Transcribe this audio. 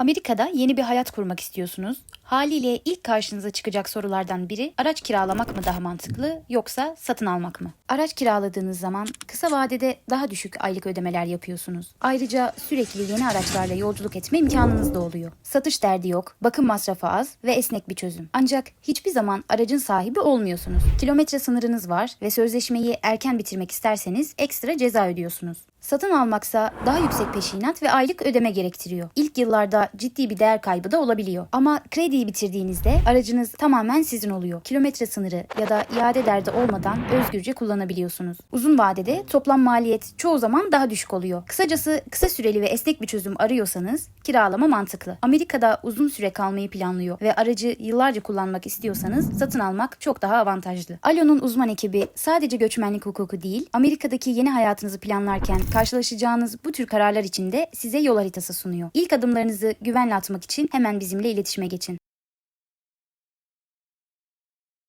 Amerika'da yeni bir hayat kurmak istiyorsunuz. Haliyle ilk karşınıza çıkacak sorulardan biri araç kiralamak mı daha mantıklı yoksa satın almak mı? Araç kiraladığınız zaman kısa vadede daha düşük aylık ödemeler yapıyorsunuz. Ayrıca sürekli yeni araçlarla yolculuk etme imkanınız da oluyor. Satış derdi yok, bakım masrafı az ve esnek bir çözüm. Ancak hiçbir zaman aracın sahibi olmuyorsunuz. Kilometre sınırınız var ve sözleşmeyi erken bitirmek isterseniz ekstra ceza ödüyorsunuz. Satın almaksa daha yüksek peşinat ve aylık ödeme gerektiriyor. İlk yıllarda ciddi bir değer kaybı da olabiliyor. Ama krediyi bitirdiğinizde aracınız tamamen sizin oluyor. Kilometre sınırı ya da iade derdi olmadan özgürce kullanabiliyorsunuz. Uzun vadede toplam maliyet çoğu zaman daha düşük oluyor. Kısacası kısa süreli ve esnek bir çözüm arıyorsanız kiralama mantıklı. Amerika'da uzun süre kalmayı planlıyor ve aracı yıllarca kullanmak istiyorsanız satın almak çok daha avantajlı. Alo'nun uzman ekibi sadece göçmenlik hukuku değil, Amerika'daki yeni hayatınızı planlarken karşılaşacağınız bu tür kararlar için de size yol haritası sunuyor. İlk adımlarınızı güvenle atmak için hemen bizimle iletişime geçin.